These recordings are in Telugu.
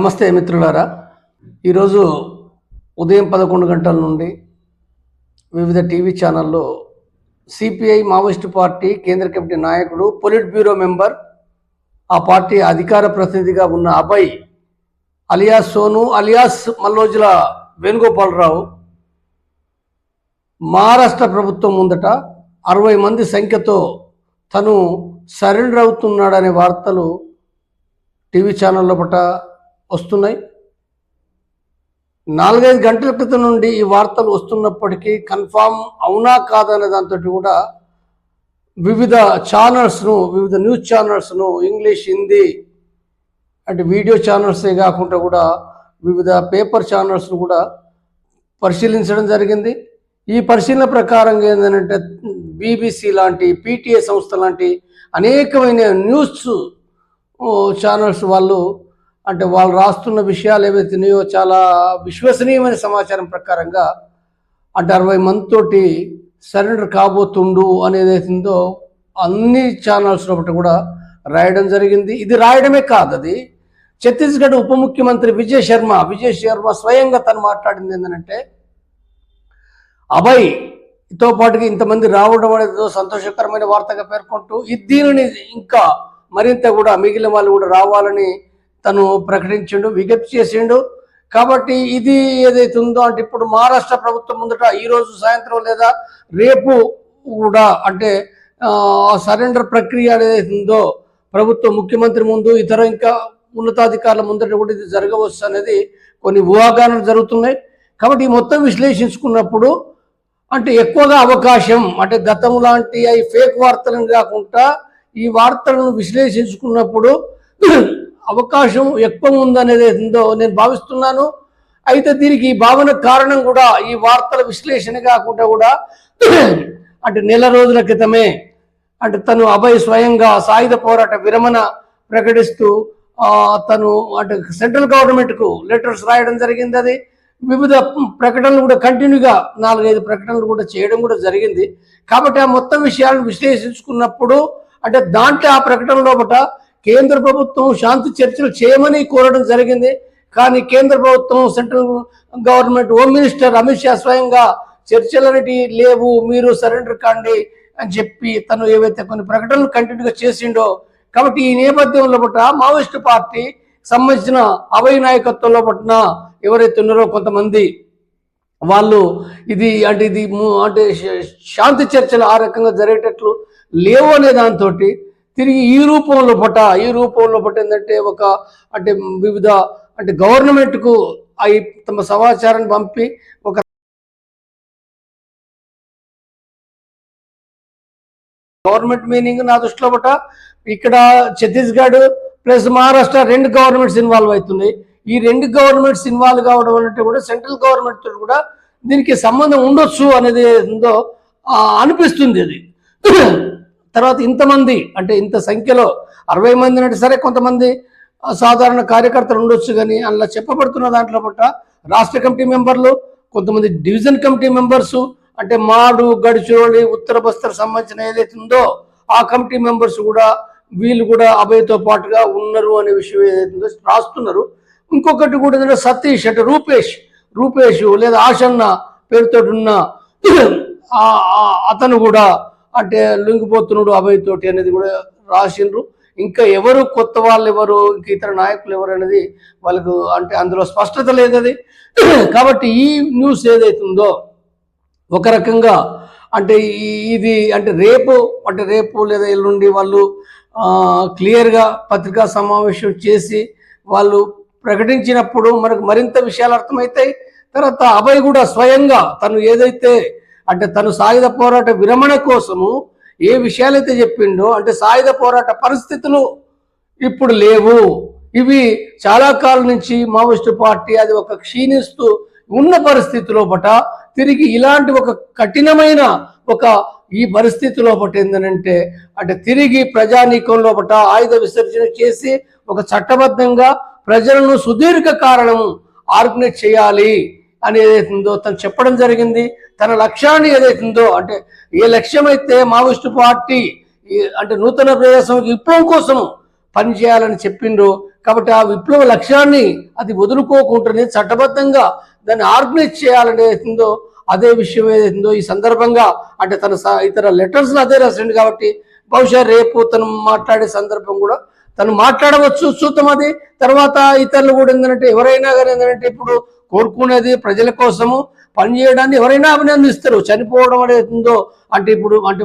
నమస్తే మిత్రులారా. ఈరోజు ఉదయం పదకొండు గంటల నుండి వివిధ టీవీ ఛానల్లో సిపిఐ మావోయిస్టు పార్టీ కేంద్ర కమిటీ నాయకుడు పొలిట్ బ్యూరో మెంబర్ ఆ పార్టీ అధికార ప్రతినిధిగా ఉన్న అభయ్ అలియాస్ సోను అలియాస్ మల్లోజుల వేణుగోపాలరావు మహారాష్ట్ర ప్రభుత్వం ముందట అరవై మంది సంఖ్యతో తను సరెండర్ అవుతున్నాడనే వార్తలు టీవీ ఛానళ్ళ పట వస్తున్నాయి. నాలుగైదు గంటల క్రితం నుండి ఈ వార్తలు వస్తున్నప్పటికీ కన్ఫామ్ అవునా కాదనే దాంతో కూడా వివిధ ఛానల్స్ను వివిధ న్యూస్ ఛానల్స్ను ఇంగ్లీష్ హిందీ అంటే వీడియో ఛానల్సే కాకుండా కూడా వివిధ పేపర్ ఛానల్స్ను కూడా పరిశీలించడం జరిగింది. ఈ పరిశీలన ప్రకారంగా ఏంటంటే బీబీసీ లాంటి పీటీఏ సంస్థ లాంటి అనేకమైన న్యూస్ ఛానల్స్ వాళ్ళు అంటే వాళ్ళు రాస్తున్న విషయాలు ఏవైతున్నాయో చాలా విశ్వసనీయమైన సమాచారం ప్రకారంగా అంటే అరవై మంది తోటి సరెండర్ కాబోతుండు అనేది ఏదైతుందో అన్ని ఛానల్స్ ఒకటి కూడా రాయడం జరిగింది. ఇది రాయడమే కాదు అది. ఛత్తీస్గఢ్ ఉప ముఖ్యమంత్రి విజయ్ శర్మ విజయ్ శర్మ స్వయంగా తను మాట్లాడింది ఏంటంటే అభయ్ ఇతో పాటుగా ఇంతమంది రావడం అనేది సంతోషకరమైన వార్తగా పేర్కొంటూ ఈ దీనిని ఇంకా మరింత కూడా మిగిలిన వాళ్ళు కూడా రావాలని తను ప్రకటించిండు విజ్ఞప్తి చేసిండు. కాబట్టి ఇది ఏదైతే ఉందో అంటే ఇప్పుడు మహారాష్ట్ర ప్రభుత్వం ముందట ఈరోజు సాయంత్రం లేదా రేపు కూడా అంటే సరెండర్ ప్రక్రియ ఏదైతే ఉందో ప్రభుత్వం ముఖ్యమంత్రి ముందు ఇతర ఇంకా ఉన్నతాధికారుల ముందట కూడా ఇది జరగవచ్చు అనేది కొన్ని ఊహాగానాలు జరుగుతున్నాయి. కాబట్టి ఈ మొత్తం విశ్లేషించుకున్నప్పుడు అంటే ఎక్కువగా అవకాశం అంటే గతం లాంటి అవి ఫేక్ వార్తలను కాకుండా ఈ వార్తలను విశ్లేషించుకున్నప్పుడు అవకాశం ఎక్కువ ఉందనేది ఉందో నేను భావిస్తున్నాను. అయితే దీనికి ఈ భావన కారణం కూడా ఈ వార్తల విశ్లేషణ కాకుండా కూడా అంటే నెల రోజుల క్రితమే అంటే తను అభయ్ స్వయంగా సాయుధ పోరాట విరమణ ప్రకటిస్తూ తను అంటే సెంట్రల్ గవర్నమెంట్కు లెటర్స్ రాయడం జరిగింది అది. వివిధ ప్రకటనలు కూడా కంటిన్యూగా నాలుగైదు ప్రకటనలు కూడా చేయడం కూడా జరిగింది. కాబట్టి ఆ మొత్తం విషయాలను విశ్లేషించుకున్నప్పుడు అంటే దాంట్లో ఆ ప్రకటన లోపల కేంద్ర ప్రభుత్వం శాంతి చర్చలు చేయమని కోరడం జరిగింది. కానీ కేంద్ర ప్రభుత్వం central government home minister Amit Shah స్వయంగా చర్చలనేటి లేవు మీరు సరెండర్ కాండి అని చెప్పి తను ఏవైతే కొన్ని ప్రకటనలు కంటిన్యూగా చేసిండో కాబట్టి ఈ నేపథ్యంలో పట్ల మావోయిస్టు పార్టీ సంబంధించిన అవయ నాయకత్వంలో పట్టిన ఎవరైతే ఉన్నారో కొంతమంది వాళ్ళు ఇది అంటే ఇది అంటే శాంతి చర్చలు ఆ రకంగా జరిగేటట్లు లేవు అనే దాంతో తిరిగి ఈ రూపంలో పట ఈ రూపంలో పట ఏంటంటే ఒక అంటే వివిధ అంటే గవర్నమెంట్కు అవి తమ సమాచారాన్ని పంపి ఒక గవర్నమెంట్ మీనింగ్ నా దృష్టిలో పట ఇక్కడ ఛత్తీస్గఢ్ ప్లస్ మహారాష్ట్ర రెండు గవర్నమెంట్స్ ఇన్వాల్వ్ అవుతున్నాయి. ఈ రెండు గవర్నమెంట్స్ ఇన్వాల్వ్ కావడం అంటే కూడా సెంట్రల్ గవర్నమెంట్ తోటి కూడా దీనికి సంబంధం ఉండొచ్చు అనేది ఉందో అనిపిస్తుంది అది. తర్వాత ఇంతమంది అంటే ఇంత సంఖ్యలో అరవై మంది అంటే సరే కొంతమంది సాధారణ కార్యకర్తలు ఉండొచ్చు కానీ అలా చెప్పబడుతున్న దాంట్లో పట్ల రాష్ట్ర కమిటీ మెంబర్లు కొంతమంది డివిజన్ కమిటీ మెంబర్స్ అంటే మాడు గడిచిరోళి ఉత్తర బస్తర్ సంబంధించిన ఏదైతే ఉందో ఆ కమిటీ మెంబర్స్ కూడా వీళ్ళు కూడా అభయతో పాటుగా ఉన్నారు అనే విషయం ఏదైతే ఉందో రాస్తున్నారు. ఇంకొకటి కూడా ఏంటంటే సతీష్ అంటే రూపేష్ రూపేష్ లేదా ఆశన్న పేరుతో ఉన్న అతను కూడా అంటే లొంగిపోతున్నాడు అభయ్ తోటి అనేది కూడా రాసిండ్రు. ఇంకా ఎవరు కొత్త వాళ్ళు ఎవరు ఇంకా ఇతర నాయకులు ఎవరు అనేది వాళ్ళకు అంటే అందులో స్పష్టత లేదది కాబట్టి ఈ న్యూస్ ఏదైతుందో ఒక రకంగా అంటే ఈ- ఇది అంటే రేపు అంటే రేపు లేదా ఎల్లుండి వాళ్ళు క్లియర్గా పత్రికా సమావేశం చేసి వాళ్ళు ప్రకటించినప్పుడు మనకు మరింత విషయాలు అర్థమవుతాయి. తర్వాత అభయ్ కూడా స్వయంగా తను ఏదైతే అంటే తను సాయుధ పోరాట విరమణ కోసము ఏ విషయాలైతే చెప్పిండో అంటే సాయుధ పోరాట పరిస్థితులు ఇప్పుడు లేవు. ఇవి చాలా కాలం నుంచి మావోయిస్టు పార్టీ అది ఒక క్షీణిస్తూ ఉన్న పరిస్థితిలో పట తిరిగి ఇలాంటి ఒక కఠినమైన ఒక ఈ పరిస్థితిలో పట ఏంటంటే అంటే తిరిగి ప్రజానీకంలో పట ఆయుధ విసర్జన చేసి ఒక చట్టబద్ధంగా ప్రజలను సుదీర్ఘ కారణము ఆర్గనైజ్ చేయాలి అనేది ఏదైతుందో తను చెప్పడం జరిగింది. తన లక్ష్యాన్ని ఏదైతుందో అంటే ఏ లక్ష్యం అయితే మావోయిస్టు పార్టీ అంటే నూతన ప్రదేశం విప్లవం కోసం పనిచేయాలని చెప్పిండ్రు కాబట్టి ఆ విప్లవ లక్ష్యాన్ని అది వదులుకోకుండానే చట్టబద్ధంగా దాన్ని ఆర్గనైజ్ చేయాలని ఉందో అదే విషయం ఏదైతుందో ఈ సందర్భంగా అంటే తన స- ఇతర లెటర్స్లో అదే రాసిండు కాబట్టి బహుశా రేపు తను మాట్లాడే సందర్భం కూడా తను మాట్లాడవచ్చు చూద్దాం అది. తర్వాత ఇతరులు కూడా ఏంటంటే ఎవరైనా కానీ ఏంటంటే ఇప్పుడు కోరుకునేది ప్రజల కోసము పనిచేయడాన్ని ఎవరైనా అభినందిస్తారు. చనిపోవడం అనేది ఉందో అంటే ఇప్పుడు అంటే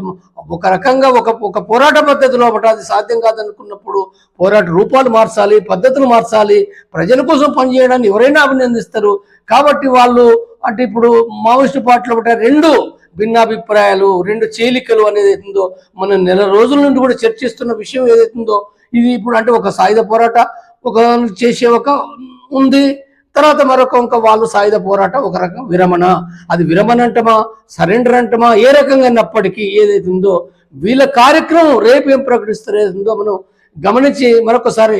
ఒక రకంగా ఒక ఒక పోరాట పద్ధతిలో ఒకటి అది సాధ్యం కాదనుకున్నప్పుడు పోరాట రూపాలు మార్చాలి పద్ధతులు మార్చాలి ప్రజల కోసం పనిచేయడాన్ని ఎవరైనా అభినందిస్తారు. కాబట్టి వాళ్ళు అంటే ఇప్పుడు మావోయిస్టు పార్టీలో ఒకటి రెండు భిన్నాభిప్రాయాలు రెండు చీలికలు అనేది ఉందో మనం నెల రోజుల నుండి కూడా చర్చిస్తున్న విషయం ఏదైతుందో ఇది ఇప్పుడు అంటే ఒక సాయుధ పోరాట ఒక చేసే ఒక ఉంది. తర్వాత మరొక ఇంకా వాళ్ళు సాయుధ పోరాటం ఒక రకం విరమణ. అది విరమణ అంటమా? సరెండర్ అంటమా? ఏ రకంగా అయినప్పటికీ ఏదైతే ఉందో వీళ్ళ కార్యక్రమం రేపు ఏం ప్రకటిస్తారో ఏదో ఉందో మనం గమనించి మరొకసారి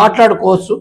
మాట్లాడుకోవచ్చు.